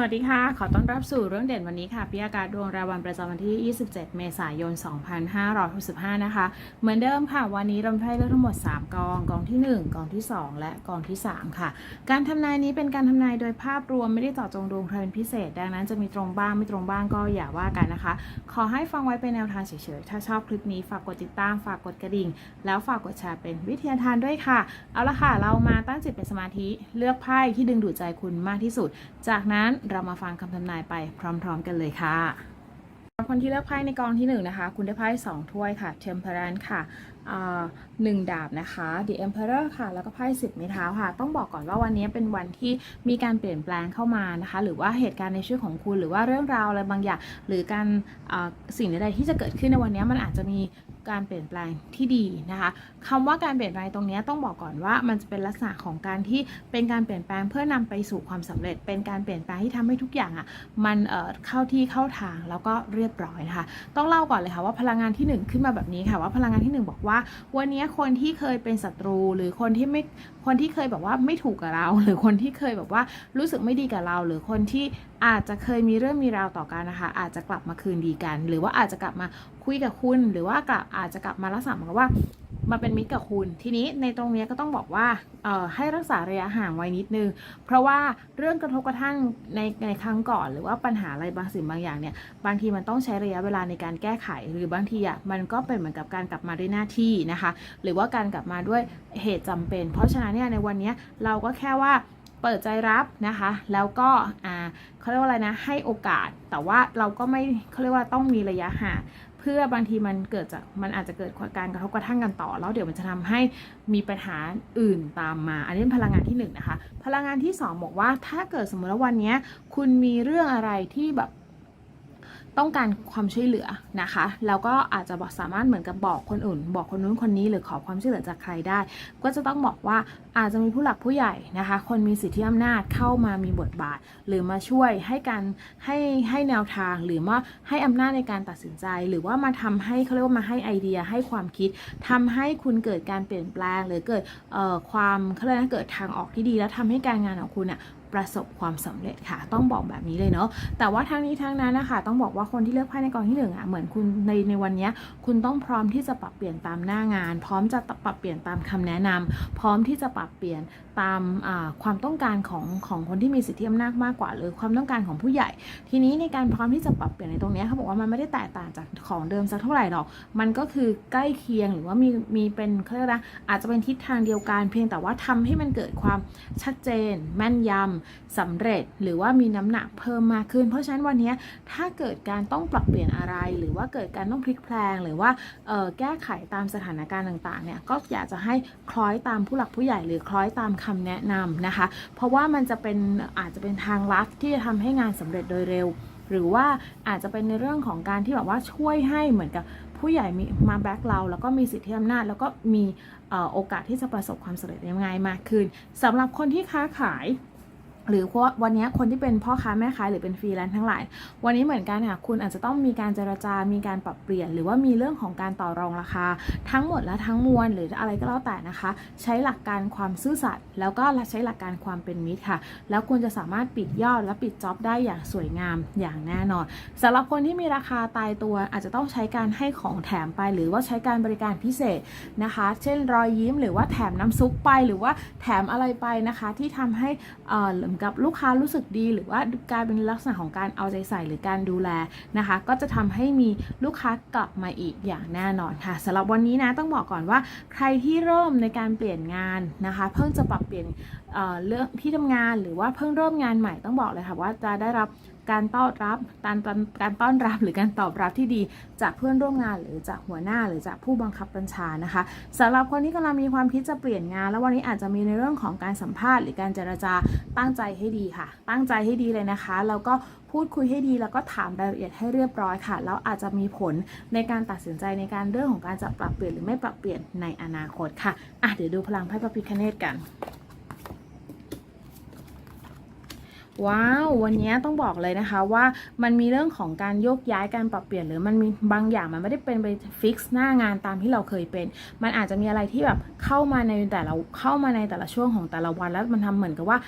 วัสดีค่ะ ขอต้อนรับสู่เรื่องเด่นวันนี้ค่ะพิอากาศดวงรายวันประจำวันที่ 27 เมษายน 2565 นะคะ เหมือนเดิมค่ะ วันนี้เราให้เลือกทั้งหมด 3 กอง กองที่ 1 กองที่ 2 และกองที่ 3 ค่ะ การทำนายนี้เป็นการทำนายโดยภาพรวมไม่ได้เจาะจงดวงใครเป็นพิเศษ ดังนั้นจะมีตรงบ้างไม่ตรงบ้างก็อย่าว่ากันนะคะ ขอให้ฟังไว้เป็นแนวทางเฉยๆ ถ้าชอบคลิปนี้ฝากกดติดตาม ฝากกดกระดิ่ง แล้วฝากกดแชร์เป็นวิทยาทานด้วยค่ะ เอาละค่ะ เรามาตั้งจิตเป็นสมาธิ เลือกไพ่ที่ดึงดูดใจคุณมากที่สุด จากนั้นเรามาฟังคำทำนายไปพร้อม ๆ กันเลยค่ะคนที่เลือกไพ่ในกองที่หนึ่งนะคะ คุณได้ไพ่สองถ้วยค่ะ Temperance ค่ะหนึ่งดาบนะคะ The Emperor ค่ะ แล้วก็ไพ่สิบไม้เท้าค่ะ ต้องบอกก่อนว่าวันนี้เป็นวันที่มีการเปลี่ยนแปลงเข้ามานะคะ หรือว่าเหตุการณ์ในชีวิตของคุณ หรือว่าเรื่องราวอะไรบางอย่าง หรือการสิ่งใดๆที่จะเกิดขึ้นในวันนี้มันอาจจะมี การเปลี่ยนแปลงที่ดีนะคะคำว่าการเปลี่ยนแปลงตรงนี้ต้องบอกก่อนว่ามันจะเป็นลักษณะของการที่เป็นการเปลี่ยนแปลงเพื่อนำไปสู่ความสำเร็จ เป็นการเปลี่ยนแปลงที่ทำให้ทุกอย่างอะมันเเข้าที่เข้าทางแล้วก็เรียบร้อยนะคะต้องเล่าก่อนเลยค่ะว่าพลังงานที่หนึ่งขึ้นมาแบบนี้ค่ะว่าพลังงานที่หนึ่งบอกว่า วันนี้คนที่เคยเป็นศัตรู หรือคนที่ไม่คนที่เคยแบบว่าไม่ถูกกับเรา หรือคนที่เคยแบบว่ารู้สึกไม่ดีกับเรา หรือคนที่ อาจจะเคยมีเรื่องมีราวต่อกันนะคะ อาจจะกลับมาคืนดีกัน หรือว่าอาจจะกลับมาคุยกับคุณ หรือว่ากลับอาจจะกลับมาลักษณะเหมือนกับว่ามาเป็นมิตรกับคุณ ทีนี้ในตรงนี้ก็ต้องบอกว่าเอ่อให้รักษาระยะห่างไว้นิดนึง เพราะว่าเรื่องกระทบกระทั่งในในครั้งก่อน หรือว่าปัญหาอะไรบางสิ่งบางอย่างเนี่ย บางทีมันต้องใช้ระยะเวลาในการแก้ไข หรือบางทีอะมันก็เป็นเหมือนกับการกลับมาด้วยหน้าที่นะคะ หรือว่าการกลับมาด้วยเหตุจำเป็น เพราะฉะนั้นเนี่ยในวันนี้เราก็แค่ว่า เปิดใจรับนะคะ แล้วก็อ่าเขาเรียกว่าอะไรนะ ให้โอกาส แต่ว่าเราก็ไม่เขาเรียกว่าต้องมีระยะห่างเพื่อบางทีมันเกิดจากมันอาจจะเกิดการกระทบกระทั่งกันต่อ แล้วเดี๋ยวมันจะทำให้มีปัญหาอื่นตามมา อันนี้เป็นพลังงานที่หนึ่งนะคะ พลังงานที่สองบอกว่าถ้าเกิดสมมติว่าวันนี้คุณมีเรื่องอะไรที่แบบ ต้องการความช่วยเหลือนะคะ แล้วก็อาจจะบอกสามารถเหมือนกับบอกคนอื่น บอกคนนู้นคนนี้หรือขอความช่วยเหลือจากใครได้ ก็จะต้องบอกว่าอาจจะมีผู้หลักผู้ใหญ่นะคะ คนมีสิทธิอำนาจเข้ามามีบทบาท หรือมาช่วยให้การให้ให้แนวทางหรือว่าให้อำนาจในการตัดสินใจ หรือว่ามาทำให้เขาเรียกว่ามาให้ไอเดียให้ความคิดทำให้คุณเกิดการเปลี่ยนแปลง หรือเกิดเอ่อความเขาเรียกว่าเกิดทางออกที่ดี แล้วทำให้การงานของคุณอะ ประสบความสำเร็จค่ะ ต้องบอกแบบนี้เลยเนาะแต่ว่าทั้งนี้ทั้งนั้นนะคะต้องบอกว่าคนที่เลือกไพ่ในกองที่หนึ่งอะเหมือนคุณในในวันนี้คุณต้องพร้อมที่จะปรับเปลี่ยนตามหน้างาน พร้อมจะปรับเปลี่ยนตามคำแนะนำพร้อมที่จะปรับเปลี่ยน ตามความต้องการของของคนที่มีสิทธิอำนาจมากกว่า หรือความต้องการของผู้ใหญ่ ทีนี้ในการพร้อมที่จะปรับเปลี่ยนในตรงนี้เขาบอกว่ามันไม่ได้แตกต่างจากของเดิมสักเท่าไหร่หรอก มันก็คือใกล้เคียงหรือว่ามีมีเป็นเขาเรียกนะอาจจะเป็นทิศทางเดียวกันเพียงแต่ว่าทำให้มันเกิดความชัดเจน แม่นยำสำเร็จ หรือว่ามีน้ำหนักเพิ่มมากขึ้น เพราะฉะนั้นวันนี้ถ้าเกิดการต้องปรับเปลี่ยนอะไร หรือว่าเกิดการต้องพลิกแพลง หรือว่าแก้ไขตามสถานการณ์ต่างๆเนี่ยก็อยากจะให้คล้อยตามผู้หลักผู้ใหญ่หรือคล้อยตามคำแนะนำนะคะ เพราะว่ามันจะเป็นอาจจะเป็นทางลัดที่จะทำให้งานสำเร็จโดยเร็ว หรือว่าอาจจะเป็นในเรื่องของการที่แบบว่าช่วยให้เหมือนกับผู้ใหญ่มีมาแบ็กเราแล้วก็มีสิทธิอำนาจ แล้วก็มีโอกาสที่จะประสบความสำเร็จได้ง่ายมากขึ้นสำหรับคนที่ค้าขาย หรือว่าวันนี้คนที่เป็นพ่อค้าแม่ค้าหรือเป็นฟรีแลนซ์ทั้งหลาย วันนี้เหมือนกันค่ะคุณอาจจะต้องมีการเจรจา มีการปรับเปลี่ยน หรือว่ามีเรื่องของการต่อรองราคา ทั้งหมดและทั้งมวลหรืออะไรก็แล้วแต่นะคะ ใช้หลักการความซื่อสัตย์แล้วก็ใช้หลักการความเป็นมิตรค่ะ แล้วคุณจะสามารถปิดยอดและปิดจ็อบได้อย่างสวยงามอย่างแน่นอนสำหรับคนที่มีราคาตายตัวอาจจะต้องใช้การให้ของแถมไป หรือว่าใช้การบริการพิเศษนะคะ เช่นรอยยิ้ม หรือว่าแถมน้ำซุปไป หรือว่าแถมอะไรไปนะคะ ที่ทำให้อ่อเหมือนกับลูกค้ารู้สึกดี หรือว่าการเป็นลักษณะของการเอาใจใส่หรือการดูแลนะคะ ก็จะทำให้มีลูกค้ากลับมาอีกอย่างแน่นอนค่ะสำหรับวันนี้นะต้องบอกก่อนว่า ใครที่เริ่มในการเปลี่ยนงานนะคะ เพิ่งจะปรับเปลี่ยนเเรื่องที่ทำงานหรือว่าเพิ่งเริ่มงานใหม่ต้องบอกเลยค่ะว่าจะได้รับ การต้อนรับการการต้อนรับหรือการตอบรับที่ดีจากเพื่อนร่วมงานหรือจากหัวหน้าหรือจากผู้บังคับบัญชานะคะสำหรับคนที่กำลังมีความคิดจะเปลี่ยนงาน แล้ววันนี้อาจจะมีในเรื่องของการสัมภาษณ์หรือการเจรจาตั้งใจให้ดีค่ะ ตั้งใจให้ดีเลยนะคะแล้วก็พูดคุยให้ดีแล้วก็ถามรายละเอียดให้เรียบร้อยค่ะแล้วอาจจะมีผลในการตัดสินใจในการเรื่องของการจะปรับเปลี่ยนหรือไม่ปรับเปลี่ยนในอนาคตค่ะอะเดี๋ยวดูพลังไพ่พระพิคเนตกัน ว้าววันนี้ต้องบอกเลยนะคะว่ามันมีเรื่องของการโยกย้ายการปรับเปลี่ยนหรือมันมีบางอย่างมันไม่ได้เป็นไปฟิกซ์หน้างานตามที่เราเคยเป็น มันอาจจะมีอะไรที่แบบเข้ามาในแต่ละเข้ามาในแต่ละช่วงของแต่ละวัน แล้วมันทำเหมือนกับว่า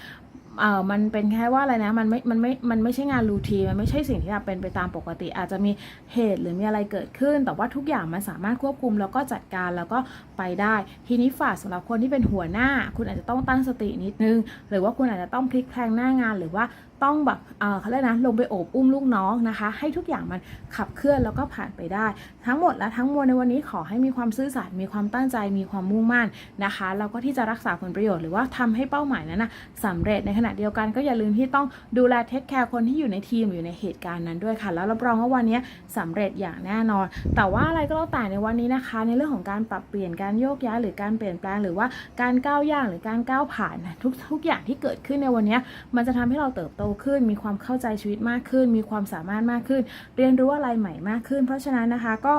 เออมันเป็นแค่ว่าอะไรนะมันไม่มันไม่มันไม่ใช่งานรูทีมันไม่ใช่สิ่งที่เป็นไปตามปกติ อาจจะมีเหตุหรือมีอะไรเกิดขึ้น แต่ว่าทุกอย่างมันสามารถควบคุมแล้วก็จัดการแล้วก็ไปได้ ทีนี้ฝากสำหรับคนที่เป็นหัวหน้า คุณอาจจะต้องตั้งสตินิดนึง หรือว่าคุณอาจจะต้องพลิกแพลงหน้างานหรือว่า ต้องแบบเขาเรียกนะลงไปโอบอุ้มลูกน้องนะคะ ให้ทุกอย่างมันขับเคลื่อนแล้วก็ผ่านไปได้ ทั้งหมดและทั้งมวลในวันนี้ขอให้มีความซื่อสัตย์มีความตั้งใจมีความมุ่งมั่นนะคะแล้วก็ที่จะรักษาผลประโยชน์หรือว่าทำให้เป้าหมายนั้นนะสำเร็จในขณะเดียวกันก็อย่าลืมที่ต้องดูแลเทคแคร์คนที่อยู่ในทีมอยู่ในเหตุการณ์นั้นด้วยค่ะ แล้วรับรองว่าวันนี้สำเร็จอย่างแน่นอน แต่ว่าอะไรก็แล้วแต่ในวันนี้นะคะ ในเรื่องของการปรับเปลี่ยนการโยกย้ายหรือการเปลี่ยนแปลงหรือว่าการก้าวย่างหรือการก้าวผ่านทุกทุกอย่างที่เกิดขึ้นในวันนี้มันจะทำให้เราเติบโตขึ้น มีความเข้าใจชีวิตมากขึ้น มีความสามารถมากขึ้น เรียนรู้อะไรใหม่มากขึ้น เพราะฉะนั้นนะคะก็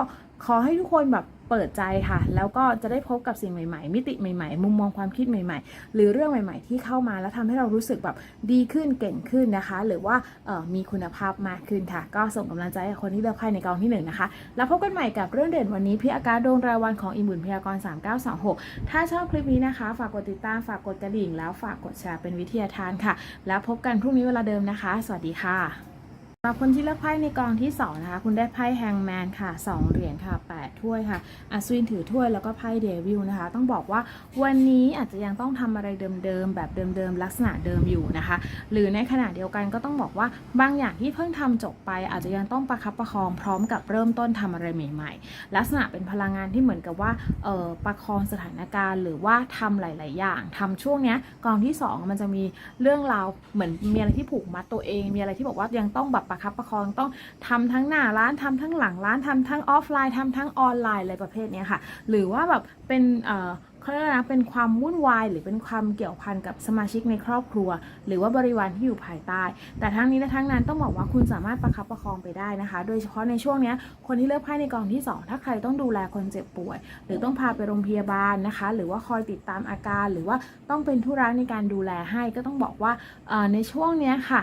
ขอให้ทุกคนแบบ เปิดใจค่ะ แล้วก็จะได้พบกับสิ่งใหม่ๆ มิติใหม่ๆ มุมมองความคิดใหม่ ๆ หรือเรื่องใหม่ ๆ ที่เข้ามาแล้วทำให้เรารู้สึกแบบดีขึ้นเก่งขึ้นนะคะ หรือว่ามีคุณภาพมากขึ้นค่ะ ก็ส่งกำลังใจให้คนที่เลือกไพ่ในกองที่หนึ่งนะคะ แล้วพบกันใหม่กับเรื่องเด่นวันนี้พี่อากาศดวงรายวันของอิมบุญพยากรณ์3926 ถ้าชอบคลิปนี้นะคะ ฝากกดติดตามฝากกดกระดิ่ง แล้วฝากกดแชร์เป็นวิทยาทานค่ะ แล้วพบกันพรุ่งนี้เวลาเดิมนะคะ สวัสดีค่ะ สำหรับคนที่เลือกไพ่ในกองที่ 2 นะคะ คุณได้ไพ่แฮงแมนค่ะ 2 เหรียญค่ะ 8 ถ้วยค่ะอัศวินถือถ้วยแล้วก็ไพ่เดวิลนะคะ ต้องบอกว่าวันนี้อาจจะยังต้องทำอะไรเดิมๆ แบบเดิมๆ ลักษณะเดิมอยู่นะคะ หรือในขณะเดียวกันก็ต้องบอกว่าบางอย่างที่เพิ่งทำจบไป อาจจะยังต้องประคับประคองพร้อมกับเริ่มต้นทำอะไรใหม่ ๆ ลักษณะเป็นพลังงานที่เหมือนกับว่าเออประคองสถานการณ์ หรือว่าทำหลาย ๆ อย่างทำช่วงเนี้ยกองที่ 2 มันจะมีเรื่องราวเหมือนมีอะไรที่ผูกมัดตัวเอง มีอะไรที่บอกว่ายังต้องแบบประคับประคองต้องทำทั้งหน้าร้านทำทั้งหลังร้านทำทั้งออฟไลน์ทำทั้งออนไลน์อะไรประเภทนี้ค่ะ หรือว่าแบบเป็นเอ่อเขาเรียกอะไรนะเป็นความวุ่นวายหรือเป็นความเกี่ยวพันกับสมาชิกในครอบครัว หรือว่าบริวารที่อยู่ภายใต้ แต่ทั้งนี้และทั้งนั้นต้องบอกว่าคุณสามารถประคับประคองไปได้นะคะ โดยเฉพาะในช่วงนี้คนที่เลือกไพ่ในกองที่ 2 ถ้าใครต้องดูแลคนเจ็บป่วย หรือต้องพาไปโรงพยาบาลนะคะ หรือว่าคอยติดตามอาการ หรือว่าต้องเป็นธุระในการดูแลให้ก็ต้องบอกว่าในช่วงนี้ค่ะ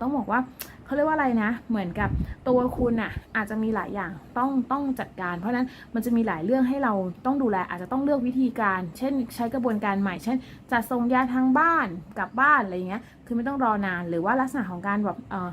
ต้องบอกว่า เขาเรียกว่าอะไรนะ เหมือนกับตัวคุณอะอาจจะมีหลายอย่างต้องต้องจัดการ เพราะฉะนั้นมันจะมีหลายเรื่องให้เราต้องดูแลอาจจะต้องเลือกวิธีการ เช่น ใช้กระบวนการใหม่ เช่นจัดส่งยาทางบ้านกลับบ้านอะไรเงี้ยคือไม่ต้องรอนานหรือว่าลักษณะของการแบบเอ่อ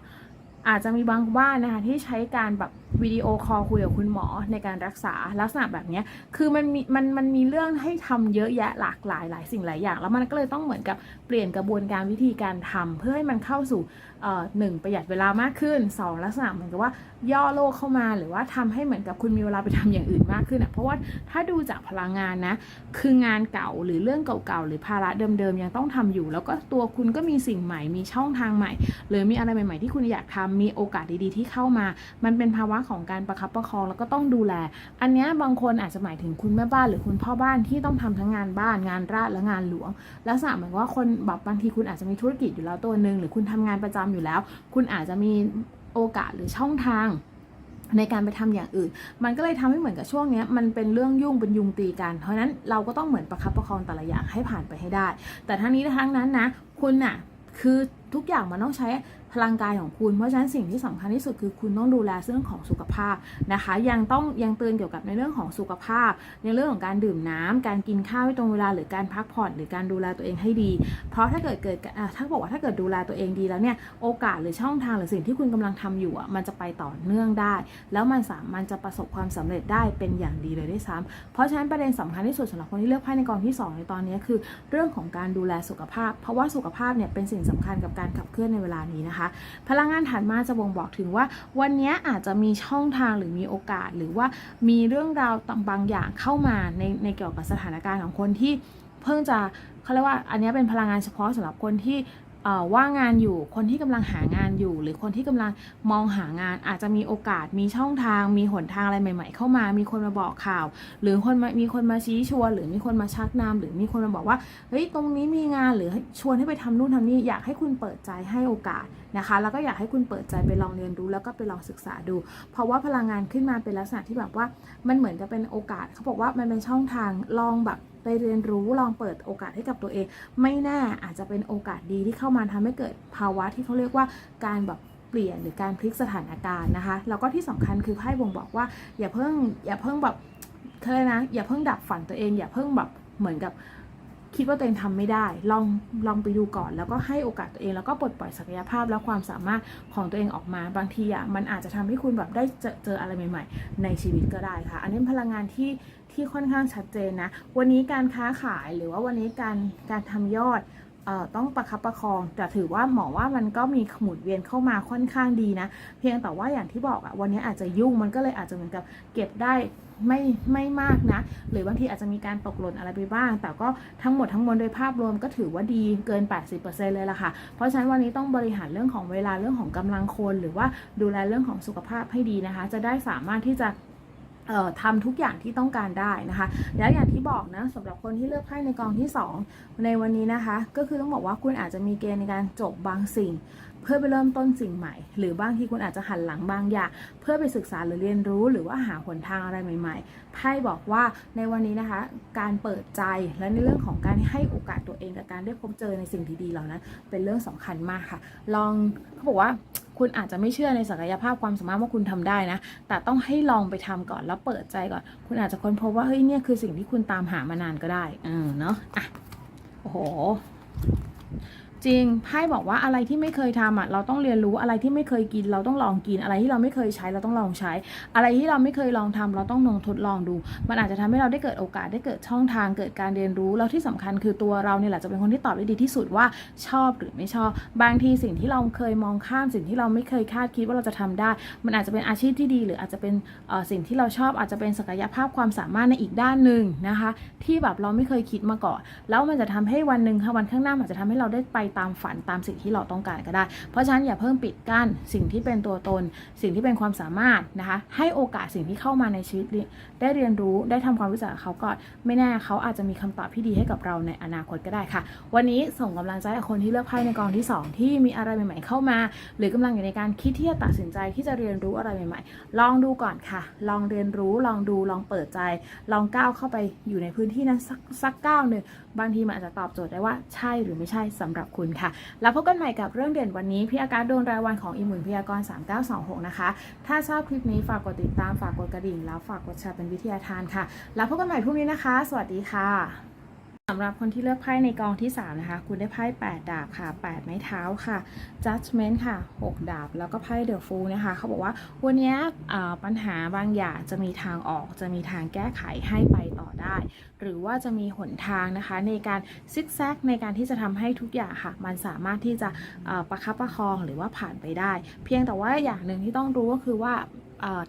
อาจจะมีบางบ้านนะคะที่ใช้การแบบวิดีโอคอลคุยกับคุณหมอในการรักษาลักษณะแบบนี้คือมันมีมันมันมีเรื่องให้ทำเยอะแยะหลากหลายหลายสิ่งหลายอย่าง แล้วมันก็เลยต้องเหมือนกับเปลี่ยนกระบวนการวิธีการทำเพื่อให้มันเข้าสู่เอ่อหนึ่งประหยัดเวลามากขึ้นสองลักษณะเหมือนกับว่าย่อโลกเข้ามาหรือว่าทำให้เหมือนกับคุณมีเวลาไปทำอย่างอื่นมากขึ้นอะเพราะว่าถ้าดูจากพลังงานนะคืองานเก่าหรือเรื่องเก่าๆหรือภาระเดิมๆยังต้องทำอยู่ แล้วก็ตัวคุณก็มีสิ่งใหม่มีช่องทางใหม่ หรือมีอะไรใหม่ ๆ ที่คุณอยากทำมีโอกาสดีๆที่เข้ามา มันเป็นภาวะของการประคับประคองแล้วก็ต้องดูแล อันนี้บางคนอาจจะหมายถึงคุณแม่บ้านหรือคุณพ่อบ้านที่ต้องทำทั้งงานบ้านงานราชและงานหลวง ลักษณะเหมือนว่าคนแบบบางทีคุณอาจจะมีธุรกิจอยู่แล้วตัวหนึ่งหรือคุณทำงานประจำอยู่แล้ว คุณอาจจะมีโอกาสหรือช่องทางในการไปทำอย่างอื่น มันก็เลยทำให้เหมือนกับช่วงนี้มันเป็นเรื่องยุ่งเป็นยุงตีกัน เพราะนั้นเราก็ต้องเหมือนประคับประคองแต่ละอย่างให้ผ่านไปให้ได้ แต่ทั้งนี้ทั้งนั้นนะ คุณน่ะคือทุกอย่างมันต้องใช้ พลังกายของคุณ เพราะฉะนั้นสิ่งที่สำคัญที่สุดคือคุณต้องดูแลเรื่องของสุขภาพนะคะ ยังต้องยังเตือนเกี่ยวกับในเรื่องของสุขภาพ ในเรื่องของการดื่มน้ำการกินข้าวให้ตรงเวลาหรือการพักผ่อน หรือการดูแลตัวเองให้ดี เพราะถ้าเกิดเกิดอะถ้าบอกว่าถ้าเกิดดูแลตัวเองดีแล้วเนี่ยโอกาสหรือช่องทางหรือสิ่งที่คุณกำลังทำอยู่อะมันจะไปต่อเนื่องได้ แล้วมันสามารถจะประสบความสำเร็จได้เป็นอย่างดีเลยด้วยซ้ำเพราะฉะนั้นประเด็นสำคัญที่สุดสำหรับคนที่เลือกไพ่ในกองที่สองในตอนนี้คือ เรื่องของการดูแลสุขภาพ เพราะว่าสุขภาพเนี่ยเป็นสิ่งสำคัญกับการขับเคลื่อนในเวลานี้นะคะพลังงานถัดมาจะบ่งบอกถึงว่า วันนี้อาจจะมีช่องทางหรือมีโอกาส หรือว่ามีเรื่องราวบางอย่างเข้ามาในในเกี่ยวกับสถานการณ์ของคนที่เพิ่งจะเขาเรียกว่าอันนี้เป็นพลังงานเฉพาะสำหรับคนที่ว่างงานอยู่คนที่กำลังหางานอยู่ หรือคนที่กำลังมองหางานอาจจะมีโอกาสมีช่องทาง มีหนทางอะไรใหม่ ๆ เข้ามา มีคนมาบอกข่าว หรือคนม,มีคนมาชี้ชวน หรือมีคนมาชักนำหรือมีคนมาบอกว่าเฮ้ยตรงนี้มีงานหรือชวนให้ไปทำนู่นทำนี่อยากให้คุณเปิดใจให้โอกาส นะคะ แล้วก็อยากให้คุณเปิดใจไปลองเรียนรู้แล้วก็ไปลองศึกษาดู เพราะว่าพลังงานขึ้นมาเป็นลักษณะที่แบบว่ามันเหมือนจะเป็นโอกาสเขาบอกว่ามันเป็นช่องทางลองแบบไปเรียนรู้ลองเปิดโอกาสให้กับตัวเอง ไม่แน่อาจจะเป็นโอกาสดีที่เข้ามาทำให้เกิดภาวะที่เขาเรียกว่าการแบบเปลี่ยนหรือการพลิกสถานการณ์นะคะ แล้วก็ที่สำคัญคือไพ่บ่งบอกว่า อย่าเพิ่งอย่าเพิ่งแบบเคยนะอย่าเพิ่งดับฝันตัวเอง อย่าเพิ่งแบบเหมือนกับ คิดว่าตัวเองทำไม่ได้ ลองลองไปดูก่อน แล้วก็ให้โอกาสตัวเองแล้วก็ปลดปล่อยศักยภาพและความสามารถของตัวเองออกมา บางทีอะมันอาจจะทำให้คุณแบบได้เจอเจออะไรใหม่ ๆ ในชีวิตก็ได้ค่ะ อันนี้พลังงานที่ที่ค่อนข้างชัดเจนนะ วันนี้การค้าขายหรือว่าวันนี้การการทำยอด ต้องประคับประคอง แต่ถือว่าหมอว่ามันก็มีขมุนเวียนเข้ามาค่อนข้างดีนะ เพียงแต่ว่าอย่างที่บอกอะวันนี้อาจจะยุ่งมันก็เลยอาจจะเหมือนกับเก็บได้ไม่ไม่มากนะ หรือบางทีอาจจะมีการตกหล่นอะไรไปบ้าง แต่ก็ทั้งหมดทั้งมวลโดยภาพรวมก็ถือว่าดีเกิน 80%เลยล่ะค่ะ เพราะฉะนั้นวันนี้ต้องบริหารเรื่องของเวลาเรื่องของกำลังคน หรือว่าดูแลเรื่องของสุขภาพให้ดีนะคะ จะได้สามารถที่จะ ทำทุกอย่างที่ต้องการได้นะคะ แล้วอย่างที่บอกนะสำหรับคนที่เลือกไพ่ในกองที่ 2 ในวันนี้นะคะ ก็คือต้องบอกว่าคุณอาจจะมีเกณฑ์ในการจบบางสิ่ง เพื่อไปเริ่มต้นสิ่งใหม่ หรือบางทีคุณอาจจะหันหลังบางอย่าง เพื่อไปศึกษาหรือเรียนรู้หรือว่าหาหนทางอะไรใหม่ ๆไพ่บอกว่าในวันนี้นะคะ การเปิดใจและในเรื่องของการให้โอกาสตัวเองกับการได้พบเจอในสิ่งที่ดีเหล่านั้นเป็นเรื่องสำคัญมากค่ะ ลองเขาบอกว่า คุณอาจจะไม่เชื่อในศักยภาพความสามารถว่าคุณทำได้นะ แต่ต้องให้ลองไปทำก่อนแล้วเปิดใจก่อน คุณอาจจะค้นพบว่าเฮ้ยเนี่ยคือสิ่งที่คุณตามหามานานก็ได้เออเนาะอะโอ้โห จริงไพ่บอกว่าอะไรที่ไม่เคยทำอะเราต้องเรียนรู้อะไรที่ไม่เคยกิน เราต้องลองกินอะไรที่เราไม่เคยใช้เราต้องลองใช้ อะไรที่เราไม่เคยลองทำเราต้องลองทดลองดู มันอาจจะทำให้เราได้เกิดโอกาสได้เกิดช่องทางเกิดการเรียนรู้แล้วที่สำคัญคือตัวเราเนี่ยแหละจะเป็นคนที่ตอบได้ดีที่สุดว่าชอบหรือไม่ชอบ บางทีสิ่งที่เราเคยมองข้ามสิ่งที่เราไม่เคยคาดคิดว่าเราจะทำได้ มันอาจจะเป็นอาชีพที่ดี หรืออาจจะเป็นสิ่งที่เราชอบอาจจะเป็นศักยภาพความสามารถในอีกด้านหนึ่งนะคะ ที่แบบเราไม่เคยคิดมาก่อน แล้วมันจะทำให้วันหนึ่งค่ะวันข้างหน้าอาจจะทำให้เราได้ไปตามฝันตามสิ่งที่เราต้องการก็ได้ เพราะฉะนั้นอย่าเพิ่งปิดกั้นสิ่งที่เป็นตัวตน สิ่งที่เป็นความสามารถนะคะให้โอกาสสิ่งที่เข้ามาในชีวิตได้เรียนรู้ได้ทำความรู้จักเขาก่อนไม่แน่เขาอาจจะมีคำตอบที่ดีให้กับเราในอนาคตก็ได้ค่ะ วันนี้ส่งกำลังใจกับคนที่เลือกไพ่ในกองที่ 2 ที่มีอะไรใหม่ ๆ เข้ามา หรือกำลังอยู่ในการคิดที่จะตัดสินใจที่จะเรียนรู้อะไรใหม่ ๆ ลองดูก่อนค่ะ ลองเรียนรู้ลองดูลองเปิดใจ ลองก้าวเข้าไปอยู่ในพื้นที่นั้นสักสักก้าวหนึ่งบางทีมันอาจจะตอบโจทย์ได้ว่าใช่หรือไม่ใช่สำหรับคุณค่ะ แล้วพบกันใหม่กับเรื่องเด่นวันนี้พี่อาการดวงรายวันของอิมมุนพยากรณ์3926 นะคะ ถ้าชอบคลิปนี้ฝากกดติดตามฝากกดกระดิ่ง แล้วฝากกดแชร์เป็นวิทยาทานค่ะ แล้วพบกันใหม่พรุ่งนี้นะคะ สวัสดีค่ะ สำหรับคนที่เลือกไพ่ในกองที่ 3 นะคะ คุณได้ไพ่ 8 ดาบค่ะ 8 ไม้เท้าค่ะ judgment ค่ะ 6 ดาบ แล้วก็ไพ่ the fool นะคะ เขาบอกว่าวันนี้ปัญหาบางอย่างจะมีทางออก จะมีทางแก้ไขให้ไปต่อได้ หรือว่าจะมีหนทางนะคะ ในการซิกแซกในการที่จะทำให้ทุกอย่างค่ะ มันสามารถที่จะประคับประคองหรือว่าผ่านไปได้ เพียงแต่ว่าอย่างหนึ่งที่ต้องรู้ก็คือว่า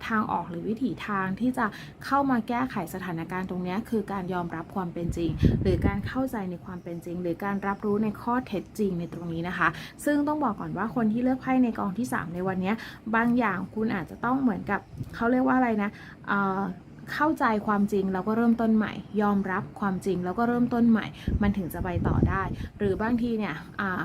ทางออกหรือวิถีทางที่จะเข้ามาแก้ไขสถานการณ์ตรงนี้คือการยอมรับความเป็นจริง หรือการเข้าใจในความเป็นจริง หรือการรับรู้ในข้อเท็จจริงในตรงนี้นะคะ ซึ่งต้องบอกก่อนว่าคนที่เลือกไพ่ในกองที่ 3 ในวันนี้บางอย่างคุณอาจจะต้องเหมือนกับเขาเรียกว่าอะไรนะเข้าใจความจริงแล้วก็เริ่มต้นใหม่ ยอมรับความจริงแล้วก็เริ่มต้นใหม่ มันถึงจะไปต่อได้ หรือบางทีเนี่ย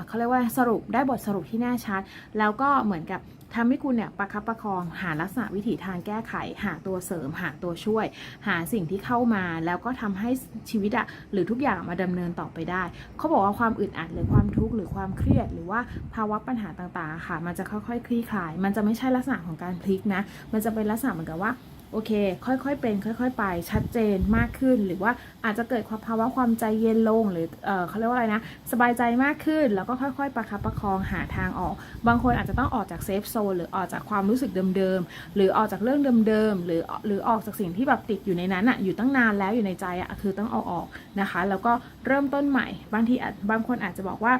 เขาเรียกว่าสรุปได้บทสรุปที่แน่ชัด แล้วก็เหมือนกับ ทำให้คุณเนี่ยประคับประคองหาลักษณะวิถีทางแก้ไข หาตัวเสริม หาตัวช่วย หาสิ่งที่เข้ามา แล้วก็ทำให้ชีวิตอะหรือทุกอย่างมาดำเนินต่อไปได้ เขาบอกว่าความอึดอัดหรือความทุกข์หรือความเครียด หรือว่าภาวะปัญหาต่างๆค่ะ มันจะค่อยๆคลี่คลาย มันจะไม่ใช่ลักษณะของการพลิกนะ มันจะเป็นลักษณะเหมือนกับว่า โอเค ค่อยๆ เป็น ค่อย ๆ ไป ชัดเจนมากขึ้น หรือว่าอาจจะเกิดความภาวะความใจเย็นลง หรือเออเขาเรียกว่าอะไรนะ สบายใจมากขึ้น แล้วก็ค่อยๆ ประคับประคองหาทางออก บางคนอาจจะต้องออกจากเซฟโซน หรือออกจากความรู้สึกเดิมๆ หรือออกจากเรื่องเดิมๆ หรือหรือออกจากสิ่งที่แบบติดอยู่ในนั้นอะอยู่ตั้งนานแล้วอยู่ในใจอะคือต้องเอาออกนะคะ แล้วก็เริ่มต้นใหม่ บางทีบางคนอาจจะบอกว่า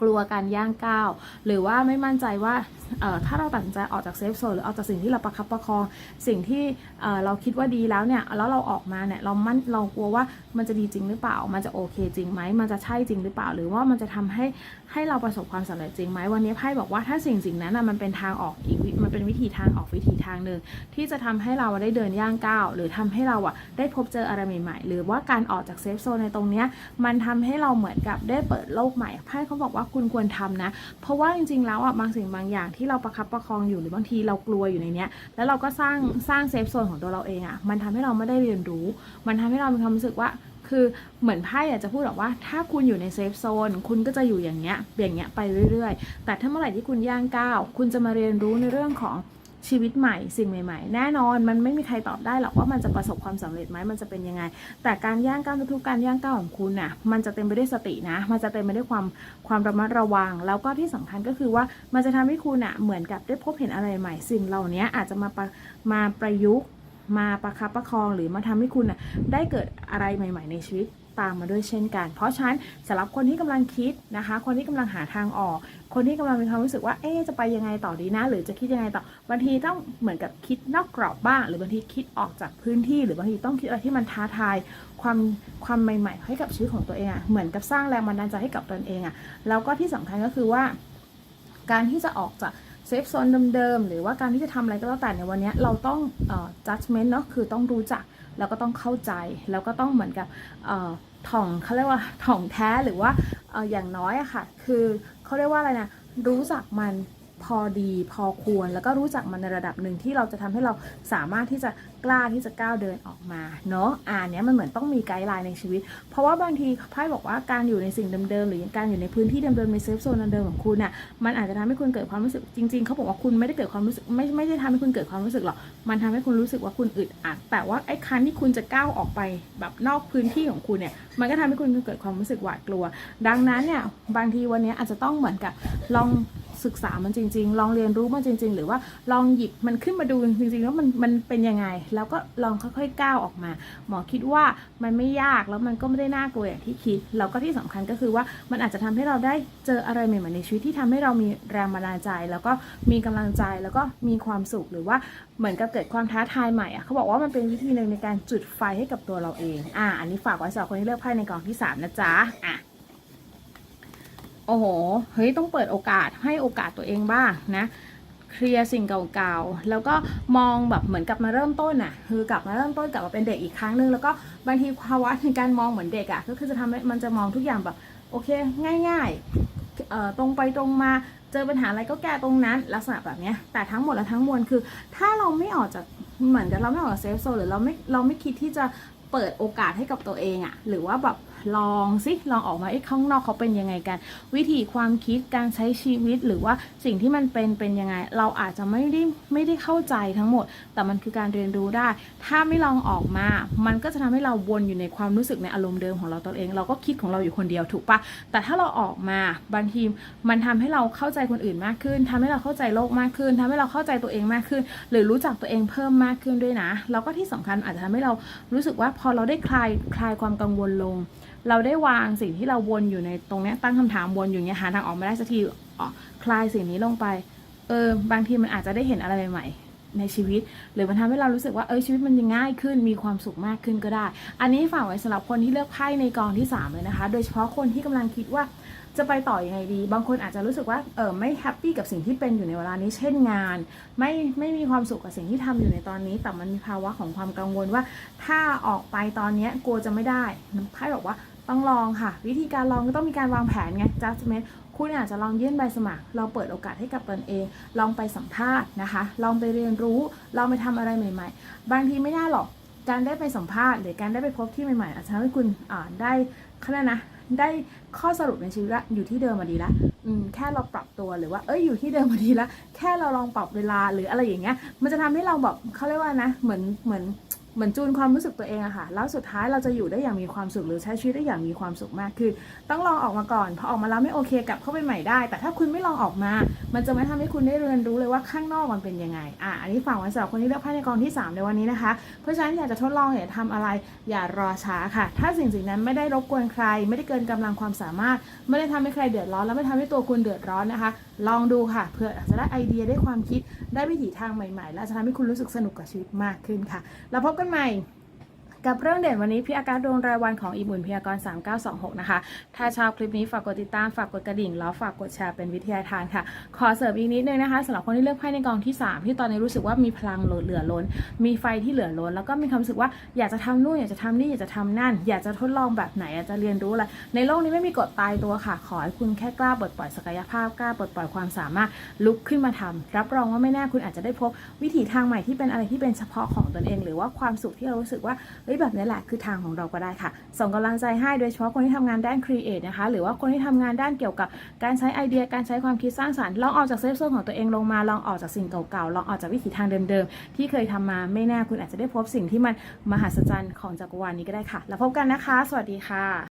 กลัวการย่างก้าวหรือว่าไม่มั่นใจว่าถ้าเราตัดสินใจออกจากเซฟโซนหรือออกจากสิ่งที่เราประคับประคอง สิ่งที่เราคิดว่าดีแล้วเนี่ยแล้วเราออกมาเนี่ยเรามั่นเรากลัวว่ามันจะดีจริงหรือเปล่า มันจะโอเคจริงไหมมันจะใช่จริงหรือเปล่า หรือว่ามันจะทำให้ ให้เราประสบความสำเร็จจริงไหมวันนี้ไพ่บอกว่าถ้าสิ่งสิ่งนั้นนะมันเป็นทางออกอีกมันเป็นวิธีทางออกวิธีทางหนึ่งที่จะทำให้เราได้เดินย่างก้าวหรือทำให้เราอะได้พบเจออะไรใหม่ๆ หรือว่าการออกจากเซฟโซนในตรงเนี้ยมันทำให้เราเหมือนกับได้เปิดโลกใหม่ไพ่เขาบอกว่าคุณควรทำนะ เพราะว่าจริงๆแล้วอะบางสิ่งบางอย่างที่เราประคับประคองอยู่หรือบางทีเรากลัวอยู่ในเนี้ยแล้วเราก็สร้างสร้างเซฟโซนของตัวเราเองอะมันทำให้เราไม่ได้เรียนรู้ มันทำให้เรามีความรู้สึกว่า คือเหมือนไพ่อยากจะพูดบอกว่า ถ้าคุณอยู่ในเซฟโซนคุณก็จะอยู่อย่างเงี้ยอย่างเงี้ยไปเรื่อยๆ แต่ถ้าเมื่อไหร่ที่คุณย่างก้าวคุณจะมาเรียนรู้ในเรื่องของชีวิตใหม่สิ่งใหม่ ๆ แน่นอนมันไม่มีใครตอบได้หรอกว่ามันจะประสบความสำเร็จไหมมันจะเป็นยังไง แต่การย่างก้าวทุกการย่างก้าวของคุณน่ะมันจะเต็มไปด้วยสตินะ มันจะเต็มไปด้วยความความระมัดระวัง แล้วก็ที่สำคัญก็คือว่ามันจะทำให้คุณน่ะเหมือนกับได้พบเห็นอะไรใหม่ สิ่งเหล่านี้อาจจะมาประมาประยุกต์ มาประคับประคองหรือมาทำให้คุณนะได้เกิดอะไรใหม่ ๆ ในชีวิตตามมาด้วยเช่นกัน เพราะฉะนั้นสำหรับคนที่กำลังคิดนะคะ คนที่กำลังหาทางออก คนที่กำลังมีความรู้สึกว่า เอ๊จะไปยังไงต่อดีนะ หรือจะคิดยังไงต่อ บางทีต้องเหมือนกับคิดนอกกรอบบ้าง หรือบางทีคิดออกจากพื้นที่ หรือบางทีต้องคิดอะไรที่มันท้าทาย ความความใหม่ ๆ ให้กับชีวิตของตัวเองอะ่ะ เหมือนกับสร้างแรงบันดาลใจให้กับตนเองอะ่ะ แล้วก็ที่สำคัญก็คือว่า การที่จะออกจาก เซฟโซนเดิมๆหรือว่าการที่จะทำอะไรก็แล้วแต่ในวันนี้เราต้องเอ่อ judgment เนาะคือต้องรู้จักแล้วก็ต้องเข้าใจ แล้วก็ต้องเหมือนกับเอ่อถ่องเขาเรียกว่าถ่องแท้หรือว่าอออย่างน้อยอะค่ะ คือเขาเรียกว่าอะไรนะรู้จักมัน พอดีพอควร แล้วก็รู้จักมันในระดับหนึ่งที่เราจะทำให้เราสามารถที่จะกล้าที่จะก้าวเดินออกมาเนาะอ่านเนี้ยมันเหมือนต้องมีไกด์ไลน์ในชีวิต เพราะว่าบางทีไพ่บอกว่าการอยู่ในสิ่งเดิมๆหรือการอยู่ในพื้นที่เดิมๆในเซฟโซนเดิมๆของคุณน่ะมันอาจจะทำให้คุณเกิดความรู้สึกจริง ๆเขาบอกว่าคุณไม่ได้เกิดความรู้สึกไม่ไม่ได้ทำให้คุณเกิดความรู้สึกหรอกมันทำให้คุณรู้สึกว่าคุณอึดอัด แต่ว่าไอ้คันที่คุณจะก้าวออกไปแบบนอกพื้นที่ของคุณเนี่ยมันก็ทำให้คุณเกิดความรู้สึกหวาดกลัว ดังนั้นเนี่ยบางทีวันนี้อาจจะต้องเหมือนกับลอง ศึกษามันจริง ๆ ลองเรียนรู้มันจริง ๆ หรือว่าลองหยิบมันขึ้นมาดูจริงๆว่ามันมันเป็นยังไง แล้วก็ลองค่อยๆก้าวออกมา หมอคิดว่ามันไม่ยากแล้วมันก็ไม่ได้น่ากลัวอย่างที่คิดแล้วก็ที่สำคัญก็คือว่ามันอาจจะทำให้เราได้เจออะไรใหม่ๆในชีวิตที่ทำให้เรามีแรงบันดาลใจ แล้วก็มีกำลังใจแล้วก็มีความสุขหรือว่าเหมือนกับเกิดความท้าทายใหม่อะเขาบอกว่ามันเป็นวิธีหนึ่งในการจุดไฟให้กับตัวเราเองอ่าอันนี้ฝากไว้สำหรับคนที่เลือกไพ่ในกองที่สามนะจ๊ะอะ โอ้โห เฮ้ย ต้องเปิดโอกาสให้โอกาสตัวเองบ้างนะ เคลียร์สิ่งเก่าๆ แล้วก็มองแบบเหมือนกลับมาเริ่มต้นน่ะ คือกลับมาเริ่มต้นกลับมาเป็นเด็กอีกครั้งหนึ่งแล้วก็บางทีภาวะในการมองเหมือนเด็กอะ่ะ ก็คือจะทำให้มันจะมองทุกอย่างแบบโอเค ง่ายๆ ตรงไปตรงมา เจอปัญหาอะไรก็แก้ตรงนั้น ลักษณะแบบเนี้ยแต่ทั้งหมดและทั้งมวลคือ ถ้าเราไม่ออกจากเหมือนกับเราไม่ออกจากเซฟโซนหรือเราไม่ เราไม่คิดที่จะเปิดโอกาสให้กับตัวเองอะ หรือว่าแบบ ลองสิลองออกมาไอ้ข้างนอกเขาเป็นยังไงกัน วิธีความคิดการใช้ชีวิตหรือว่าสิ่งที่มันเป็นเป็นยังไง เราอาจจะไม่ได้ไม่ได้เข้าใจทั้งหมด แต่มันคือการเรียนรู้ได้ ถ้าไม่ลองออกมา มันก็จะทำให้เราวนอยู่ในความรู้สึกในอารมณ์เดิมของเราตัวเอง เราก็คิดของเราอยู่คนเดียวถูกปะแต่ถ้าเราออกมาบางทีมันทำให้เราเข้าใจคนอื่นมากขึ้นทำให้เราเข้าใจโลกมากขึ้นทำให้เราเข้าใจตัวเองมากขึ้น หรือรู้จักตัวเองเพิ่มมากขึ้นด้วยนะ แล้วก็ที่สำคัญอาจจะทำให้เรารู้สึกว่าพอเราได้คลายคลายความกังวลลง เราได้วางสิ่งที่เราวนอยู่ในตรงนี้ตั้งคำถามวนอยู่เนี้ยหาทางออกไม่ได้สักทีอ๋อคลายสิ่งนี้ลงไปเออบางทีมันอาจจะได้เห็นอะไรใหม่ๆในชีวิต หรือมันทำให้เรารู้สึกว่าเออชีวิตมันยังง่ายขึ้นมีความสุขมากขึ้นก็ได้ อันนี้ฝากไว้สำหรับคนที่เลือกไพ่ในกองที่สามเลยนะคะ โดยเฉพาะคนที่กำลังคิดว่าจะไปต่ออยังไงดี บางคนอาจจะรู้สึกว่าเออไม่แฮปปี้กับสิ่งที่เป็นอยู่ในเวลานี้ เช่นงาน ไม่ไม่มีความสุขกับสิ่งที่ทำอยู่ในตอนนี้ แต่มันมีภาวะของความกังวลว่า ถ้าออกไปตอนนี้กลัวจะไม่ได้ไพ่บอกว่า ต้องลองค่ะ วิธีการลองก็ต้องมีการวางแผนไง judgment คุณอาจจะลองยื่นใบสมัครลองเปิดโอกาสให้กับตนเอง ลองไปสัมภาษณ์นะคะ ลองไปเรียนรู้ ลองไปทำอะไรใหม่ๆ บางทีไม่น่าหรอก การได้ไปสัมภาษณ์ หรือการได้ไปพบที่ใหม่ๆ อาจจะทำให้คุณอ่าได้เขาเรียกนะ ได้ข้อสรุปในชีวิตละอยู่ที่เดิมมาดีละอืมแค่เราปรับตัวหรือว่า เอ้ย อยู่ที่เดิมมาดีละ แค่เราลองปรับเวลาหรืออะไรอย่างเงี้ย มันจะทำให้เราแบบเขาเรียกว่านะ เหมือน เหมือน เหมือนจูนความรู้สึกตัวเองอะค่ะแล้วสุดท้ายเราจะอยู่ได้อย่างมีความสุขหรือใช้ชีวิตได้อย่างมีความสุขมากขึ้นต้องลองออกมาก่อนพอออกมาแล้วไม่โอเคกลับเข้าไปใหม่ได้ แต่ถ้าคุณไม่ลองออกมา มันจะไม่ทำให้คุณได้เรียนรู้เลยว่าข้างนอกมันเป็นยังไงอะอันนี้ฝากไว้สำหรับคนที่เลือกไพ่ในกองที่ 3 ในวันนี้นะคะ เพราะฉะนั้นอยากจะทดลองอยากทำอะไรอย่ารอช้าค่ะ ถ้าสิ่งสิ่งนั้นไม่ได้รบกวนใคร ไม่ได้เกินกำลังความสามารถ ไม่ได้ทำให้ใครเดือดร้อน แล้วไม่ทำให้ตัวคุณเดือดร้อนนะคะลองดูค่ะเพื่ออาจจะได้ไอเดียได้ความคิดได้วิถีทางใหม่ๆ และจะทำให้คุณรู้สึกสนุกกับชีวิตมากขึ้นค่ะ แล้วพบกันใหม่ กับเรื่องเด่นวันนี้พี่อากาศดวงรายวันของอีบุญพยากรณ์3926 นะคะ ถ้าชอบคลิปนี้ฝากกดติดตามฝากกดกระดิ่ง แล้วฝากกดแชร์เป็นวิทยาทานค่ะ ขอเสริมอีกนิดนึงนะคะสำหรับคนที่เลือกไพ่ในกองที่ 3 ที่ตอนนี้รู้สึกว่ามีพลังเหลือล้น มีไฟที่เหลือล้น แล้วก็มีความรู้สึกว่าอยากจะทำนู่นอยากจะทำนี่อยากจะทำนั่น อยากจะทดลองแบบไหนอยากจะเรียนรู้อะไรในโลกนี้ไม่มีกฎตายตัวค่ะ ขอให้คุณแค่กล้าปลดปล่อยศักยภาพกล้าปลดปล่อยความสามารถลุกขึ้นมาทำรับรองว่าไม่แน่คุณอาจจะได้พบวิถีทางใหม่ที่เป็นอะไรที่เป็นเฉพาะของตนเอง หรือว่าความสุขที่เรารู้สึกว่าเแบบนี้แหละคือทางของเราก็ได้ค่ะ ส่งกำลังใจให้โดยเฉพาะคนที่ทำงานด้านครีเอทนะคะ หรือว่าคนที่ทำงานด้านเกี่ยวกับการใช้ไอเดียการใช้ความคิดสร้างสรรค์ลองออกจากเซฟโซนของตัวเองลงมาลองออกจากสิ่งเก่าๆลองออกจากวิถีทางเดิมๆที่เคยทำมาไม่แน่คุณอาจจะได้พบสิ่งที่มันมหัศจรรย์ของจักรวาลนี้ก็ได้ค่ะ แล้วพบกันนะคะ สวัสดีค่ะ